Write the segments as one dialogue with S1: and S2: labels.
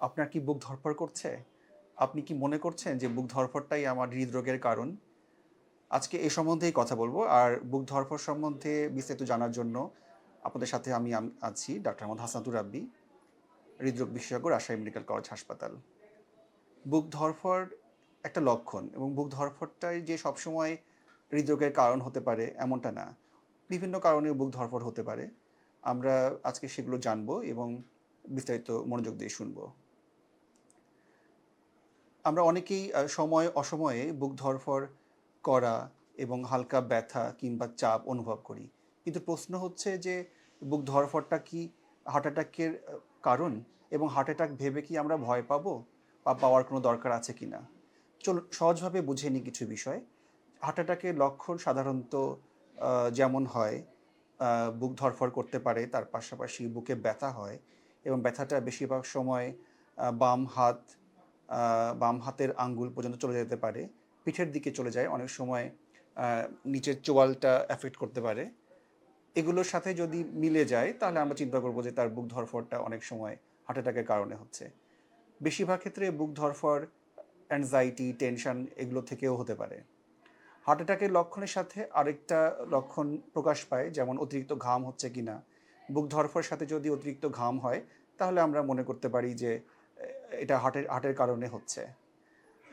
S1: আপনার কি বুক ধরফর করছে? আপনি কি মনে করছেন যে বুক ধরফরটাই আমার হৃদরোগের কারণ? আজকে এ সম্বন্ধেই কথা বলব। আর বুক ধরফর সম্বন্ধে বিস্তারিত জানার জন্য আপনাদের সাথে আমি আছি ডাক্তার মোহাম্মদ হাসানুর রাব্বি, হৃদরোগ বিশেষজ্ঞ, রাজশাহী মেডিকেল কলেজ হাসপাতাল। বুক ধরফর একটা লক্ষণ এবং বুক ধরফরটাই যে সবসময় হৃদরোগের কারণ হতে পারে এমনটা না। বিভিন্ন কারণে বুক ধরফর হতে পারে। আমরা আজকে সেগুলো জানব এবং বিস্তারিত মনোযোগ দিয়ে শুনব। আমরা অনেকেই সময় অসময়ে বুক ধরফর করা এবং হালকা ব্যথা কিংবা চাপ অনুভব করি। কিন্তু প্রশ্ন হচ্ছে যে, বুক ধরফরটা কি হার্ট অ্যাটাকের কারণ এবং হার্ট অ্যাটাক ভেবে কি আমরা ভয় পাবো বা পাওয়ার কোনো দরকার আছে কি না চলুন, সহজভাবে বুঝে নিই কিছু বিষয়। হার্ট অ্যাটাকের লক্ষণ সাধারণত যেমন হয় বুক ধরফর করতে পারে, তার পাশাপাশি বুকে ব্যথা হয় এবং ব্যথাটা বেশিরভাগ সময় বাম হাত বাম হাতের আঙ্গুল পর্যন্ত চলে যেতে পারে। পিঠের দিকে চলে যায়, অনেক সময় নিচের চোয়ালটা এফেক্ট করতে পারে। এগুলোর সাথে যদি মিলে যায়, তাহলে আমরা চিন্তা করব যে তার বুক ধরফরটা অনেক সময় হার্ট অ্যাটাকের কারণে হচ্ছে। বেশিরভাগ ক্ষেত্রে বুক ধরফর অ্যাংজাইটি টেনশন এগুলো থেকেও হতে পারে। হার্ট অ্যাটাকের লক্ষণের সাথে আরেকটা লক্ষণ প্রকাশ পায়, যেমন অতিরিক্ত ঘাম হচ্ছে কিনা। বুক ধরফর সাথে যদি অতিরিক্ত ঘাম হয়, তাহলে আমরা মনে করতে পারি যে এটা হার্টের হার্টের কারণে হচ্ছে।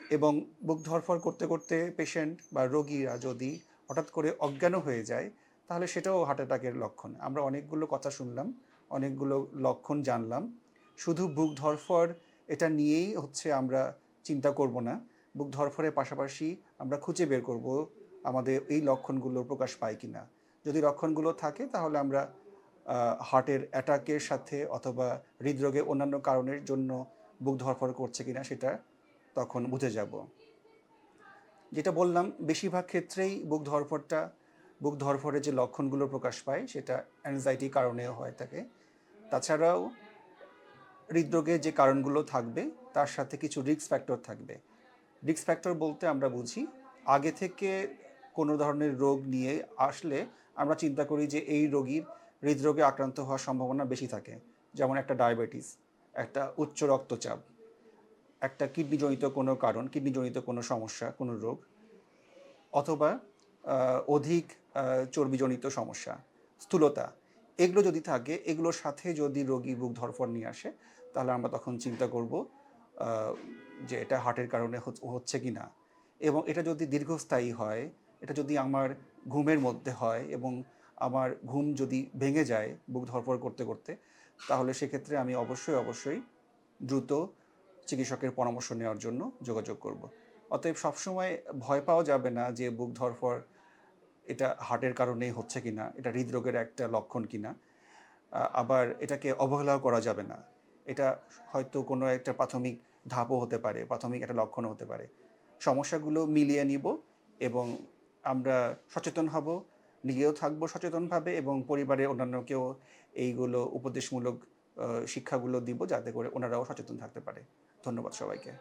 S1: এবং বুক ধরফর করতে করতে পেশেন্ট বা রোগীরা যদি হঠাৎ করে অজ্ঞান হয়ে যায়, তাহলে সেটাও হার্ট অ্যাটাকের লক্ষণ। আমরা অনেকগুলো কথা শুনলাম, অনেকগুলো লক্ষণ জানলাম। শুধু বুক ধরফর এটা নিয়েই হচ্ছে আমরা চিন্তা করব না। বুক ধরফরের পাশাপাশি আমরা খুঁজে বের করব আমাদের এই লক্ষণগুলো প্রকাশ পায় কি না যদি লক্ষণগুলো থাকে, তাহলে আমরা হার্টের অ্যাটাকের সাথে অথবা হৃদরোগের অন্যান্য কারণের জন্য বুক ধরফর করছে কিনা সেটা তখন বুঝে যাব। যেটা বললাম, বেশিরভাগ ক্ষেত্রেই বুক ধরফরটা বুক ধরফরের যে লক্ষণগুলো প্রকাশ পায় সেটা অ্যাংজাইটির কারণেও হয়ে থাকে। তাছাড়াও হৃদরোগের যে কারণগুলো থাকবে, তার সাথে কিছু রিস্ক ফ্যাক্টর থাকবে। রিস্ক ফ্যাক্টর বলতে আমরা বুঝি, আগে থেকে কোনো ধরনের রোগ নিয়ে আসলে আমরা চিন্তা করি যে এই রোগীর হৃদরোগে আক্রান্ত হওয়ার সম্ভাবনা বেশি থাকে। যেমন একটা ডায়াবেটিস একটা উচ্চ রক্তচাপ, একটা কিডনিজনিত কোনো কারণ, কিডনিজনিত কোনো সমস্যা, কোনো রোগ, অথবা অধিক চর্বিজনিত সমস্যা, স্থূলতা, এগুলো যদি থাকে, এগুলোর সাথে যদি রোগী বুক ধরফর নিয়ে আসে, তাহলে আমরা তখন চিন্তা করব যে এটা হার্টের কারণে হচ- হচ্ছে কি না। এবং এটা যদি দীর্ঘস্থায়ী হয়, এটা যদি আমার ঘুমের মধ্যে হয় এবং আমার ঘুম যদি ভেঙে যায় বুক ধরফর করতে করতে, তাহলে সেক্ষেত্রে আমি অবশ্যই অবশ্যই দ্রুত চিকিৎসকের পরামর্শ নেওয়ার জন্য যোগাযোগ করব। অতএব সবসময় ভয় পাওয়া যাবে না যে বুক ধরফর এটা হার্টের কারণেই হচ্ছে কিনা, এটা হৃদরোগের একটা লক্ষণ কিনা। আবার এটাকে অবহেলাও করা যাবে না। এটা হয়তো কোনো একটা প্রাথমিক ধাপও হতে পারে, প্রাথমিক একটা লক্ষণও হতে পারে। সমস্যাগুলো মিলিয়ে নিব এবং আমরা সচেতন হব নিজেও থাকব সচেতনভাবে এবং পরিবারের অন্যান্যকেও এইগুলো উপদেশমূলক শিক্ষাগুলো দিব যাতে করে ওনারাও সচেতন থাকতে পারে। ধন্যবাদ সবাইকে।